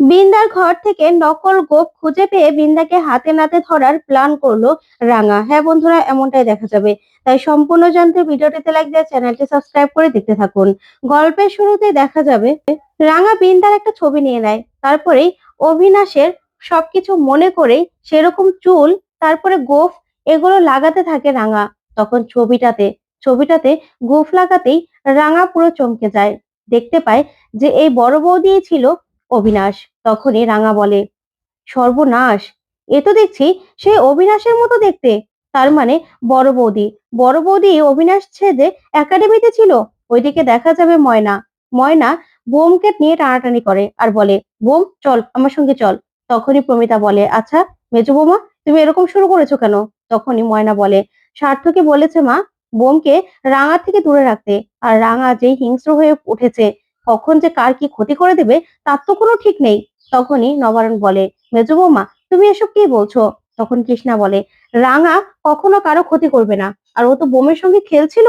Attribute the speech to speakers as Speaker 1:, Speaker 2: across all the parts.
Speaker 1: বিন্দার ঘর থেকে নকল গোপ খুঁজে পেয়ে বিন্দাকে হাতে নাতে ধরার প্ল্যান করল রাঙা। হ্যাঁ বন্ধুরা, এমনটাই দেখা যাবে। তাই সম্পূর্ণ জানতে ভিডিওটিতে লাইক দিয়ে চ্যানেলটি সাবস্ক্রাইব করে দেখতে থাকুন। গল্পের শুরুতে দেখা যাবে, রাঙা বিন্দার একটা ছবি নিয়ে নেয়। তারপরেই অভিনাশের সবকিছু মনে করেই সেরকম চুল, তারপরে গোফ এগুলো লাগাতে থাকে রাঙা। তখন ছবিটাতে ছবিটাতে গোফ লাগাতেই রাঙা পুরো চমকে যায়। দেখতে পায় যে এই বড় বৌদি ছিল অবিনাশ। তখনই রাঙা বলে, সর্বনাশ, এ তো দেখছি সে অবিনাশের মতো দেখতে। তার মানে বড় বৌদি। বড় বৌদি অবিনাশ ছেদে একাডেমিতে ছিল। ওইদিকে দেখা যাবে ময়না। ময়না বোমকে নিয়ে টানাটানি করে আর বলে, বোম, চল, আমার সঙ্গে চল। তখনই প্রমিতা বলে আচ্ছা মেজো বৌমা, তুমি এরকম শুরু করেছ কেন? তখনই ময়না বলে, সার্থকে বলেছে মা, বোমকে রাঙা থেকে দূরে রাখতে। আর রাঙা যেই হিংস্র হয়ে উঠেছে কখন যে কার কি ক্ষতি করে দেবে, তার তো কোনো ঠিক নেই। তখনই নবারণ বলে, মেজো বৌমা, তুমি এসব কি বলছো? তখন কৃষ্ণা বলে, রাঙা কখনো কারও ক্ষতি করবে না। আর ও তো বোমের সঙ্গে খেলছিল।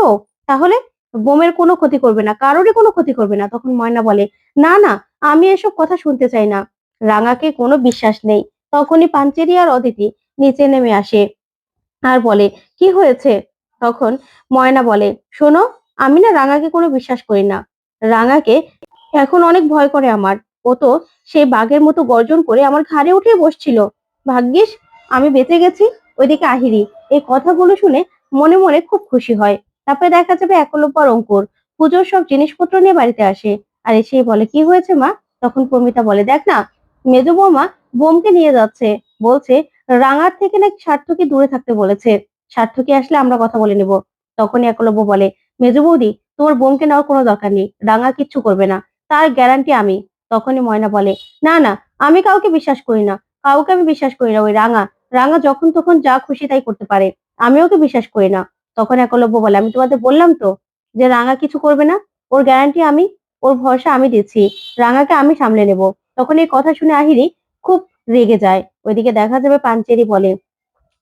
Speaker 1: তাহলে বোমের কোনো ক্ষতি করবে না, কারোরই কোনো ক্ষতি করবে না। তখন ময়না বলে, না না, আমি এসব কথা শুনতে চাই না। রাঙাকে কোনো বিশ্বাস নেই। তখনই পাঞ্চেরি আর অদিতি নিচে নেমে আসে আর বলে, কি হয়েছে? তখন ময়না বলে, শোনো, আমি না রাঙাকে কোনো বিশ্বাস করি না। রাঙাকে এখন অনেক ভয় করে আমার। ও তো সেই বাঘের মতো গর্জন করে আমার ঘাড়ে উঠে বসছিল। ভাগ্যিস, আমি বেঁচে গেছি ওইদিকে আহিরি। এই কথাগুলো শুনে মনে মনে খুব খুশি হয়। তারপরে দেখা যাবে একলব্য অঙ্কুর। পুজোর সব জিনিসপত্র নিয়ে বাড়িতে আসে। আর এসেই বলে, কি হয়েছে মা? তখন প্রমিতা বলে, দেখ না, মেজো বৌমা বোমকে নিয়ে যাচ্ছে। বলছে, রাঙার থেকে নাকি সার্থকে দূরে থাকতে বলেছে। সার্থকে আসলে আমরা কথা বলে নেব। তখনই একলব্য বলে, মেজো বৌদি তোমার বোনকে নেওয়ার কোনো দরকার নেই, রাঙা কিচ্ছু করবে না। তার গ্যারান্টি আমি। তখনই ময়না বলে, না না, আমি কাউকে বিশ্বাস করি না। কাউকে আমি বিশ্বাস করি না, ওই রাঙা। রাঙা যখন তখন যা খুশি তাই করতে পারে। আমি ওকে বিশ্বাস করি না। তখন একলব্য বলে, আমি তোমাদের বললাম তো যে রাঙা কিছু করবে না? ওর গ্যারান্টি আমি, ওর ভরসা আমি দিচ্ছি। রাঙাকে আমি সামলে নেব। তখন এই কথা শুনে আহিরি খুব রেগে যায়। ওইদিকে দেখা যাবে পাঞ্চেরি বলে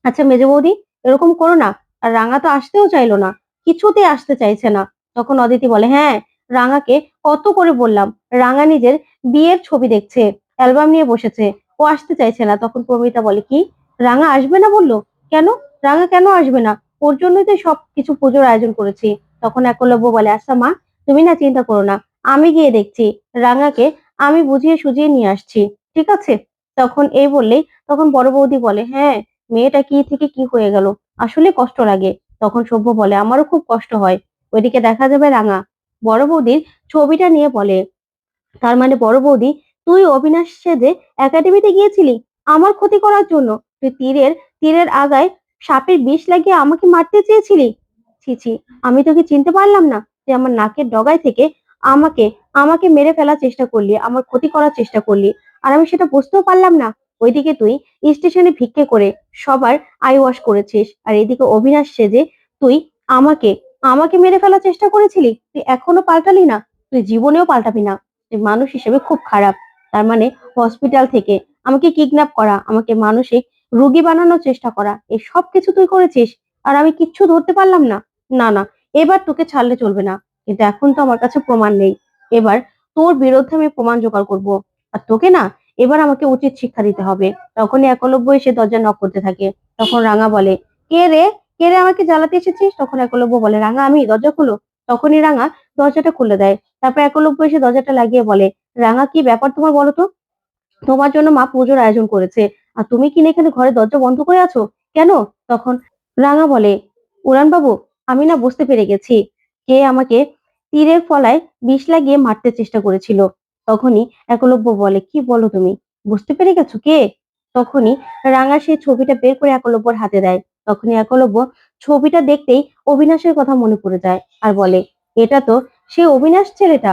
Speaker 1: আচ্ছা মেজ বৌদি, এরকম করো না। আর রাঙা তো আসতেও চাইলো না। কিছুতে আসতে চাইছে না। তখন অদিতি বলে হ্যাঁ রাঙাকে কত করে বললাম, রাঙা নিজের বিয়ের ছবি দেখছে, অ্যালবাম নিয়ে বসেছে, ও আসতে চাইছে না। তখন প্রমিতা বলে, কি? রাঙা আসবে না? বলল, কেন? রাঙা কেন আসবে না? ওর জন্যই তো সব কিছু পুজোর আয়োজন করেছি। তখন একলব্য বলে আচ্ছা মা, তুমি না চিন্তা করো না, আমি গিয়ে দেখছি, রাঙাকে আমি বুঝিয়ে সুঝিয়ে নিয়ে আসছি, ঠিক আছে? তখন এই বললেই, তখন বড় বৌদি বলে হ্যাঁ মেয়েটা কি থেকে কি হয়ে গেল? আসলে কষ্ট লাগে। তখন সভ্য বলে, আমারও খুব কষ্ট হয় ওইদিকে দেখা যাবে রাঙা। বড় বৌদির ছবিটা নিয়ে বলে, তার মানে বড় বৌদি, তুই অবিনাশ সেজে একাডেমিতে গিয়েছিলি? আমার ক্ষতি করার জন্য। তুই তীরের তীরের আগায় সাপের বিষ লাগিয়ে আমাকে মারতে চেয়েছিলি? ছি ছি, আমি তোকে চিনতে পারলাম না। তুই আমার নাকের ডগায় থেকে আমাকে আমাকে মেরে ফেলার চেষ্টা করলি, আমার ক্ষতি করার চেষ্টা করলি, আর আমি সেটা বুঝতেও পারলাম না। ওইদিকে তুই স্টেশনে ভিক্ষে করে সবার আই ওয়াশ করেছিস, আর এদিকে অবিনাশ সেজে তুই আমাকে আমাকে মেরে ফেলার চেষ্টা করেছিলি? তুই এখনও পাল্টালি না। তুই জীবনেও পাল্টাবি না। তুই মানুষ হিসেবে খুব খারাপ। তার মানে হসপিটাল থেকে আমাকে কিডন্যাপ করা, আমাকে মানসিক রোগী বানানোর চেষ্টা করা, এই সব কিছু তুই করেছিস আর আমি কিচ্ছু ধরতে পারলাম না। না না, এবার তোকে ছাড়লে চলবে না। কিন্তু এখন তো আমার কাছে প্রমাণ নেই। এবার তোর বিরুদ্ধে আমি প্রমাণ জোগাড় করব। আর তোকে না, এবার আমাকে উচিত শিক্ষা দিতে হবে। তখনই একলব্য এসে দরজা নক করতে থাকে। তখন রাঙা বলে, কে রে? কে রে আমাকে জ্বালাতে এসেছিস? তখন একলব্য বলে, রাঙা, আমি দরজা খুলো। তখনই রাঙা দরজাটা খুলে দেয়। তারপর একলব্য এসে দরজাটা লাগিয়ে বলে, রাঙা, কি ব্যাপার তোমার বলো তো? তোমার জন্য মা পুজোর আয়োজন করেছে। আর তুমি কি না এখানে ঘরে দরজা বন্ধ করে আছো? কেন? তখন রাঙা বলে উড়ান বাবু আমি না বুঝতে পেরে গেছি। কে আমাকে তীরের ফলায় বিষ লাগিয়ে মারতে চেষ্টা করেছিল? তখনই একলব্য বলে, কি বলো তুমি? বুঝতে পেরে গেছো কে? তখনই রাঙা সেই ছবিটা বের করে একলব্যর হাতে দেয়। তখনই একলব্য ছবিটা দেখতেই অবিনাশের কথা মনে পড়ে যায় আর বলে, এটা তো সে অবিনাশ ছেলেটা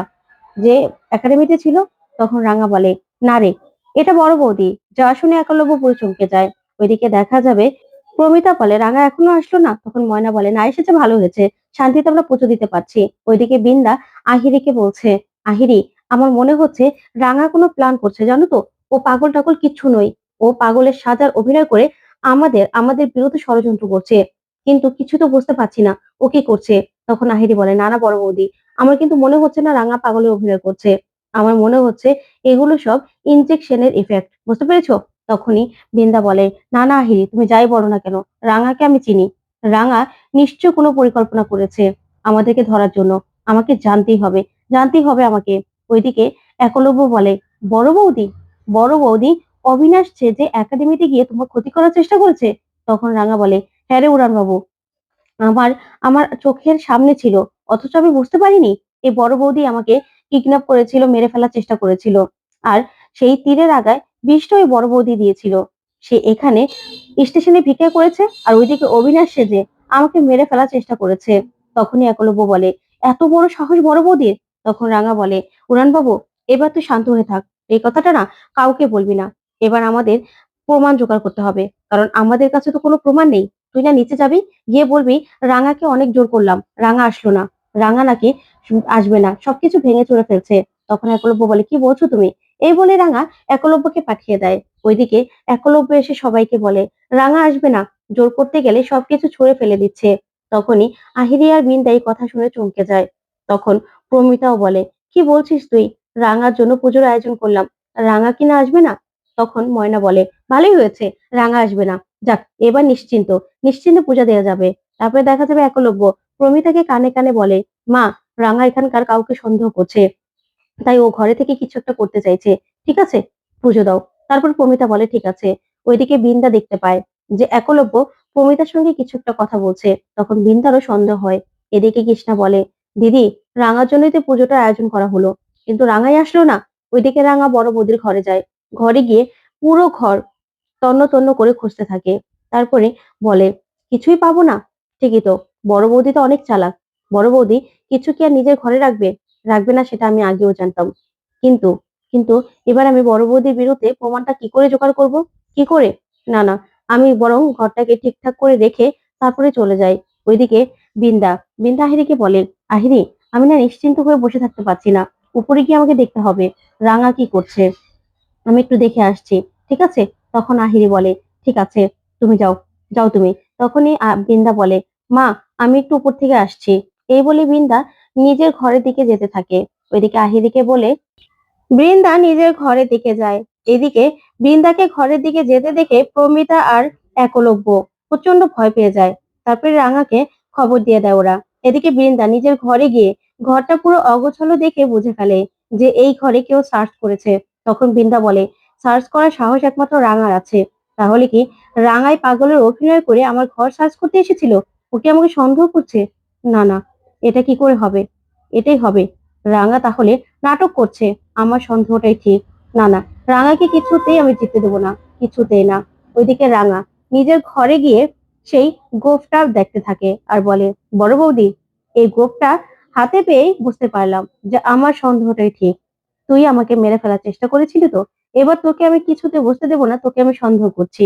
Speaker 1: যে একাডেমিতে ছিল? তখন রাঙা বলে, না রে, এটা বড় বৌদি। যা শুনে একলব্য পুরো চমকে যায়। ওইদিকে দেখা যাবে প্রমিতা বলে, রাঙা এখনও আসলো না? তখন ময়না বলে, না, এসেছে, ভালো হয়েছে। শান্তিতে আমরা পুজো দিতে পারছি। ওইদিকে বিন্দা আহিরিকে বলছে, আহিরি, আমার মনে হচ্ছে রাঙা কোনো প্ল্যান করছে, জানো তো? ও পাগল টাগল কিচ্ছু নই ও পাগলের সাজার অভিনয় করে আমাদের আমাদের বিরুদ্ধে ষড়যন্ত্র করছে। কিন্তু কিছু তো বুঝতে পারছি না, ও কি করছে? তখন আহিরি বলে, না না, বড় বৌদি, আমার কিন্তু মনে হচ্ছে না রাঙা পাগলে অভিনয় করছে। আমার মনে হচ্ছে এগুলো সব ইনজেকশনের ইফেক্ট বুঝতে পেরেছ? তখনই বৃন্দা বলে, না না, আহিরি, তুমি যাই বলো না কেন, রাঙাকে আমি চিনি। রাঙা নিশ্চয় কোনো পরিকল্পনা করেছে আমাদেরকে ধরার জন্য। আমাকে জানতেই হবে জানতেই হবে আমাকে। ওইদিকে একলব্য বলে, বড় বৌদি বড় বৌদি অবিনাশ যে একাডেমিতে গিয়ে তোমার ক্ষতি করার চেষ্টা করেছে? তখন রাঙা বলে হ্যাঁ রে উড়ান বাবু আমার আমার চোখের সামনে ছিল, অথচ আমি বুঝতে পারিনি। এই বড় বৌদি আমাকে কিডন্যাপ করেছিল, মেরে ফেলার চেষ্টা করেছিল। আর সেই তীরের আগায় বিষটা ওই বড় বৌদি দিয়েছিল। সে এখানে স্টেশনে ভিক্ষা করেছে, আর ওইদিকে অবিনাশ সেজে আমাকে মেরে ফেলার চেষ্টা করেছে। তখনই একলব্য বলে, এত বড় সাহস বড় বৌদির? তখন রাঙা বলে উড়ান বাবু এবার তুই শান্ত হয়ে থাক। এই কথাটা না কাউকে বলবি না। এবার আমাদের প্রমাণ জোগাড় করতে হবে। কারণ আমাদের কাছে তো কোনো প্রমাণ নেই। তুই না নিচে যাবি, গিয়ে বলবি, রাঙাকে অনেক জোর করলাম, রাঙা আসলো না। রাঙা নাকি আসবে না, সবকিছু ভেঙে চড়ে ফেলছে। তখন একলব্য বলে, কি বলছো তুমি? এই বলে রাঙা একলব্যকে পাঠিয়ে দেয়। ওইদিকে একলব্য এসে সবাইকে বলে, রাঙা আসবে না, জোর করতে গেলে সবকিছু ছুঁড়ে ফেলে দিচ্ছে। তখনই আহিরি আর বিন্দা এই কথা শুনে চমকে যায়। তখন প্রমিতাও বলে, কি বলছিস তুই? রাঙার জন্য পুজোর আয়োজন করলাম। রাঙা কিনা আসবে না? তখন ময়না বলে, ভালোই হয়েছে, রাঙা আসবে না। যাক, এবার নিশ্চিন্ত। নিশ্চিন্তে পূজা দেওয়া যাবে। তারপরে দেখা যাবে একলব্য। প্রমিতাকে কানে কানে বলে, মা, রাঙা এখানকার কাউকে সন্দেহ করছে। তাই ও ঘরে থেকে কিছু একটা করতে চাইছে। ঠিক আছে? পুজো দাও। তারপর প্রমিতা বলে, ঠিক আছে। ওইদিকে বিন্দা দেখতে পায় যে একলব্য প্রমিতার সঙ্গে কিছু একটা কথা বলছে। তখন বিন্দারও সন্দেহ হয়। এদিকে কৃষ্ণা বলে, দিদি, রাঙার জন্যই তো পুজোটার আয়োজন করা হলো। কিন্তু রাঙাই আসলো না। ওইদিকে রাঙা বড় বৌদির ঘরে যায়। ঘরে গিয়ে পুরো ঘর তন্ন তন্ন করে খুঁজতে থাকে। তারপরে বলে, কিছুই পাবো না? ঠিকই তো, বড় বৌদি তো অনেক চালাক। বড় বৌদি, কিছু কি আর নিজের ঘরে রাখবে? রাখবে না সেটা আমি আগেও জানতাম। কিন্তু কিন্তু এবার আমি বড় বৌদির বিরুদ্ধে প্রমাণটা কি করে জোগাড় করব? কি করে? না না, আমি বরং ঘরটাকে ঠিকঠাক করে রেখে তারপরে চলে যাই। ওইদিকে বিন্দা বিন্দা আহিরিকে বলে, আহিরি, আমি না নিশ্চিন্ত হয়ে বসে থাকতে পারছি না। উপরে গিয়ে আমাকে দেখতে হবে। রাঙা কি করছে? আমি একটু দেখে আসছি, ঠিক আছে? তখন আহিরি বলে, ঠিক আছে, তুমি যাও যাও তুমি। তখনই বৃন্দা বলে, মা, আমি একটু উপর থেকে আসছি। এই বলে বৃন্দা নিজের ঘরের দিকে যেতে থাকে। ওইদিকে আহিরিকে বলে, বৃন্দা নিজের ঘরের দিকে যায়। এদিকে বৃন্দাকে ঘরের দিকে যেতে দেখে প্রমিতা আর একলব্য প্রচণ্ড ভয় পেয়ে যায়। তারপরে রাঙাকে খবর দিয়ে দেয় ওরা। এদিকে বৃন্দা নিজের ঘরে গিয়ে ঘরটা পুরো অগোছালো দেখে বুঝে ফেলে যে এই ঘরে কেউ সার্চ করেছে। তখন বৃন্দা বলে, সার্চ করার সাহস একমাত্র রাঙার আছে। তাহলে কি রাঙায় পাগলের অভিনয় করে আমার ঘর সার্চ করতে এসেছিল? ওকে আমাকে সন্দেহ করছে? না না, এটা কি করে হবে? এটাই হবে। রাঙা তাহলে নাটক করছে। আমার সন্দেহটাই ঠিক। না না, রাঙাকে কিছুতেই আমি জিততে দেবো না, কিছুতেই না। ওইদিকে রাঙা নিজের ঘরে গিয়ে সেই গোফটা দেখতে থাকে আর বলে, বড় বৌদি, এই গোফটা হাতে পেয়েই বুঝতে পারলাম যে আমার সন্দেহটাই ঠিক। তুই আমাকে মেরে ফেলার চেষ্টা করেছিলি তো? এবার তোকে আমি কিছুতে বসতে দেবো না, তোকে আমি সন্দেহ করছি।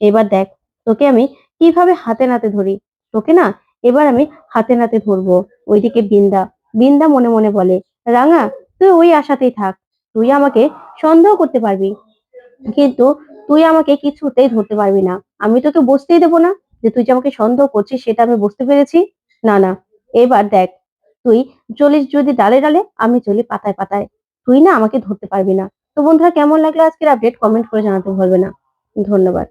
Speaker 1: এবার দেখ, তোকে আমি কীভাবে হাতে নাতে ধরি? তোকে না এবার আমি হাতে নাতে ধরবো। ওইদিকে বিন্দা বিন্দা মনে মনে বলে, রাঙা, তুই ওই আশাতেই থাক। তুই আমাকে সন্দেহ করতে পারবি, কিন্তু তুই আমাকে কিছুতেই ধরতে পারবি না। আমি তোকে বসতেই দেবো না যে তুই যে আমাকে সন্দেহ করছিস, সেটা আমি বুঝতে পেরেছি? না না। এবার দেখ, তুই চলিস যদি ডালে ডালে, আমি চলি পাতায় পাতায়। তুই না আমাকে ধরতে পারবি না। তো বন্ধুরা, কেমন লাগল আজকের আপডেট কমেন্ট করে জানাতে ভুলবে না। ধন্যবাদ।